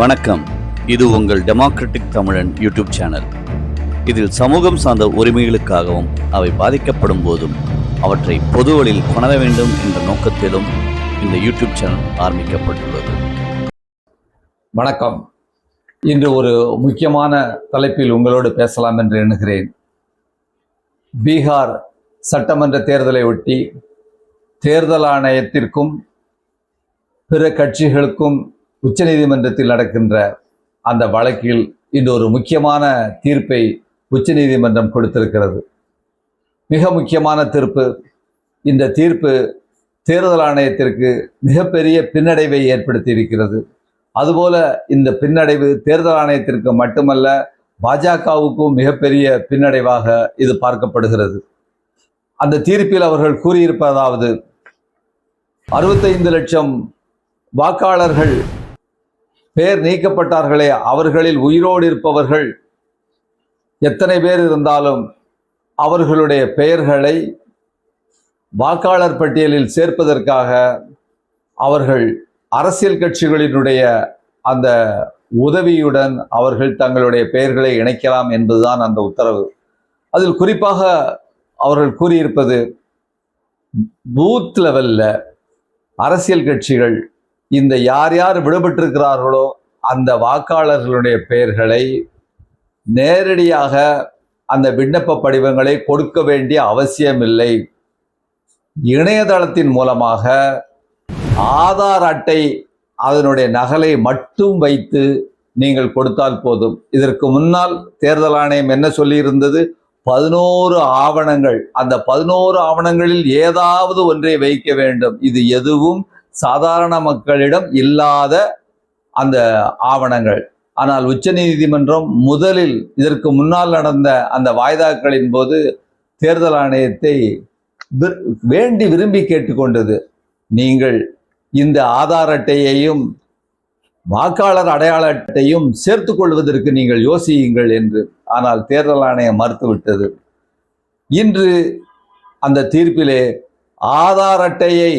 வணக்கம். இது உங்கள் டெமோக்ராட்டிக் தமிழன் யூடியூப் சேனல் இதில் சமூகம் சார்ந்த உரிமைகளுக்காகவும் அவை பாதிக்கப்படும் போதும் அவற்றை பொதுவழியில் கொணர வேண்டும் என்ற நோக்கத்திலும் இந்த யூடியூப் சேனல் ஆரம்பிக்கப்பட்டுள்ளது. வணக்கம். இன்று ஒரு முக்கியமான தலைப்பில் உங்களோடு பேசலாம் என்று எண்ணுகிறேன். பீகார் சட்டமன்ற தேர்தலை ஒட்டி தேர்தல் ஆணையத்திற்கும் பிற கட்சிகளுக்கும் உச்சநீதிமன்றத்தில் நடக்கின்ற அந்த வழக்கில் இன்று ஒரு முக்கியமான தீர்ப்பை உச்சநீதிமன்றம் கொடுத்திருக்கிறது. மிக முக்கியமான தீர்ப்பு இந்த தீர்ப்பு தேர்தல் ஆணையத்திற்கு மிகப்பெரிய பின்னடைவை ஏற்படுத்தி இருக்கிறது அதுபோல இந்த பின்னடைவு தேர்தல் ஆணையத்திற்கு மட்டுமல்ல பாஜகவுக்கும் மிகப்பெரிய பின்னடைவாக இது பார்க்கப்படுகிறது. அந்த தீர்ப்பில் அவர்கள் கூறியிருப்பதாவது அறுபத்தைந்து லட்சம் வாக்காளர்கள் பேர் நீக்கப்பட்டார்களே அவர்களில் உயிரோடு இருப்பவர்கள். எத்தனை பேர் இருந்தாலும் அவர்களுடைய பெயர்களை வாக்காளர் பட்டியலில் சேர்ப்பதற்காக அவர்கள் அரசியல் கட்சிகளினுடைய அந்த உதவியுடன் அவர்கள் தங்களுடைய பெயர்களை இணைக்கலாம் என்பதுதான் அந்த உத்தரவு. அதில் குறிப்பாக அவர்கள் கூறியிருப்பது பூத் லெவலில் அரசியல் கட்சிகள் இந்த யார் யார் விடுபட்டிருக்கிறார்களோ அந்த வாக்காளர்களுடைய பெயர்களை நேரடியாக அந்த விண்ணப்ப படிவங்களை கொடுக்க வேண்டிய அவசியமில்லை. இணையதளத்தின் மூலமாக ஆதார் அட்டை அதனுடைய நகலை மட்டும் வைத்து நீங்கள் கொடுத்தால் போதும். இதற்கு முன்னால் தேர்தல் ஆணையம் என்ன சொல்லியிருந்தது? பதினோரு ஆவணங்கள். அந்த பதினோரு ஆவணங்களில் ஏதாவது ஒன்றை வைக்க வேண்டும். இது எதுவும் சாதாரண மக்களிடம் இல்லாத அந்த ஆவணங்கள். ஆனால் உச்சநீதிமன்றம் முதலில் இதற்கு முன்னால் நடந்த அந்த வாய்தாக்களின் போது தேர்தல் ஆணையத்தை வேண்டி விரும்பி கேட்டுக்கொண்டது நீங்கள் இந்த ஆதார் அட்டையையும் வாக்காளர் அடையாள அட்டையும் சேர்த்து கொள்வதற்கு நீங்கள் யோசியுங்கள் என்று ஆனால் தேர்தல் ஆணையம் மறுத்துவிட்டது. இன்று அந்த தீர்ப்பிலே ஆதார் அட்டையை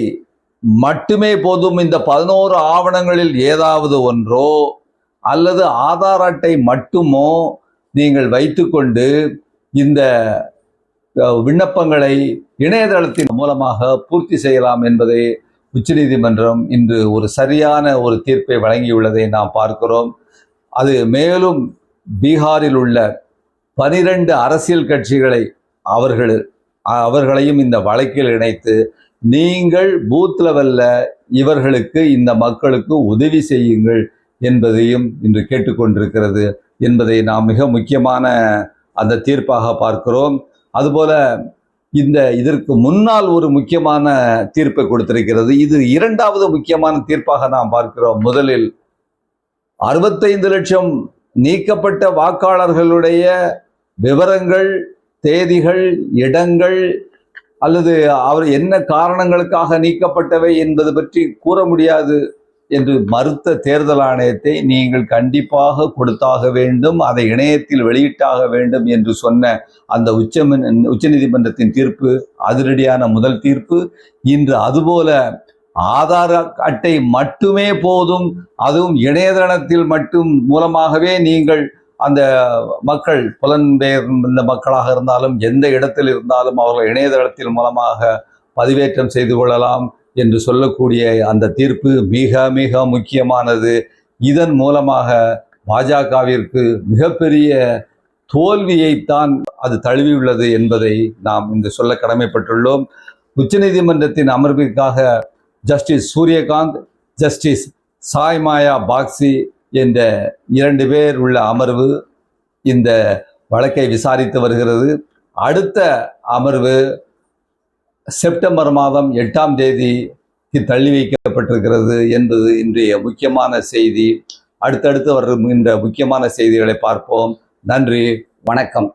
மட்டுமே போதும் இந்த பதினோரு ஆவணங்களில் ஏதாவது ஒன்றோ அல்லது ஆதார் அட்டை மட்டுமோ நீங்கள் வைத்துக்கொண்டு இந்த விண்ணப்பங்களை இணையதளத்தின் மூலமாக பூர்த்தி செய்யலாம் என்பதை உச்சநீதிமன்றம் இன்று ஒரு சரியான ஒரு தீர்ப்பை வழங்கியுள்ளதை நாம் பார்க்கிறோம். அது மேலும் பீகாரில் உள்ள பனிரெண்டு அரசியல் கட்சிகளை அவர்கள் அவர்களையும் இந்த வழக்கில் இணைத்து நீங்கள் பூத் லெவல்ல இவர்களுக்கு இந்த மக்களுக்கு உதவி செய்யுங்கள் என்பதையும் இன்று கேட்டுக்கொண்டிருக்கிறது என்பதை நாம் மிக முக்கியமான அந்த தீர்ப்பாக பார்க்கிறோம். அதுபோல இந்த இதற்கு முன்னால் ஒரு முக்கியமான தீர்ப்பை கொடுத்திருக்கிறது. இது இரண்டாவது முக்கியமான தீர்ப்பாக நாம் பார்க்கிறோம். முதலில் அறுபத்தைந்து லட்சம் நீக்கப்பட்ட வாக்காளர்களுடைய விவரங்கள் தேதிகள் இடங்கள் அல்லது அவர் என்ன காரணங்களுக்காக நீக்கப்பட்டவை என்பது பற்றி கூற முடியாது என்று மறுத்த தேர்தல் ஆணையத்தை நீங்கள் கண்டிப்பாக கொடுத்தாக வேண்டும் அதை இணையத்தில் வெளியிட்டாக வேண்டும் என்று சொன்ன அந்த உச்ச உச்சநீதிமன்றத்தின் தீர்ப்பு அதிரடியான முதல் தீர்ப்பு இன்று அதுபோல ஆதார் அட்டை மட்டுமே போதும் அதுவும் இணையதளத்தில் மட்டும் மூலமாகவே நீங்கள் அந்த மக்கள் புலன்பெயர்ந்த மக்களாக இருந்தாலும் எந்த இடத்தில் இருந்தாலும் அவர்கள் இணையதளத்தின் மூலமாக பதிவேற்றம் செய்து கொள்ளலாம் என்று சொல்லக்கூடிய அந்த தீர்ப்பு மிக மிக முக்கியமானது. இதன் மூலமாக பாஜகவிற்கு மிகப்பெரிய தோல்வியைத்தான் அது தழுவியுள்ளது என்பதை நாம் இங்கு சொல்ல கடமைப்பட்டுள்ளோம். உச்சநீதிமன்றத்தின் அமர்விற்காக ஜஸ்டிஸ் சூரியகாந்த் ஜஸ்டிஸ் சாய்மாயா பாக்ஸி என்ற இரண்டு பேர் உள்ள அமர்வு இந்த வழக்கை விசாரித்து வருகிறது. அடுத்த அமர்வு செப்டம்பர் மாதம் எட்டாம் தேதி தள்ளி வைக்கப்பட்டிருக்கிறது என்பது இன்றைய முக்கியமான செய்தி. அடுத்தடுத்து வருகின்ற முக்கியமான செய்திகளை பார்ப்போம். நன்றி வணக்கம்.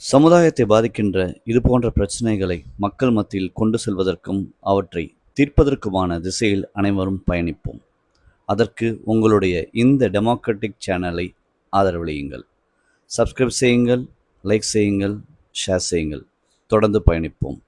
சமுதாயத்தை பாதிக்கின்ற இது போன்ற பிரச்சனைகளை மக்கள் மத்தியில் கொண்டு செல்வதற்கும் அவற்றை தீர்ப்பதற்குமான திசையில் அனைவரும் பயணிப்போம். அதற்கு உங்களுடைய இந்த டெமோக்ராட்டிக் சேனலை ஆதரவளியுங்கள். சப்ஸ்கிரைப் செய்யுங்கள் லைக் செய்யுங்கள் ஷேர் செய்யுங்கள். தொடர்ந்து பயணிப்போம்.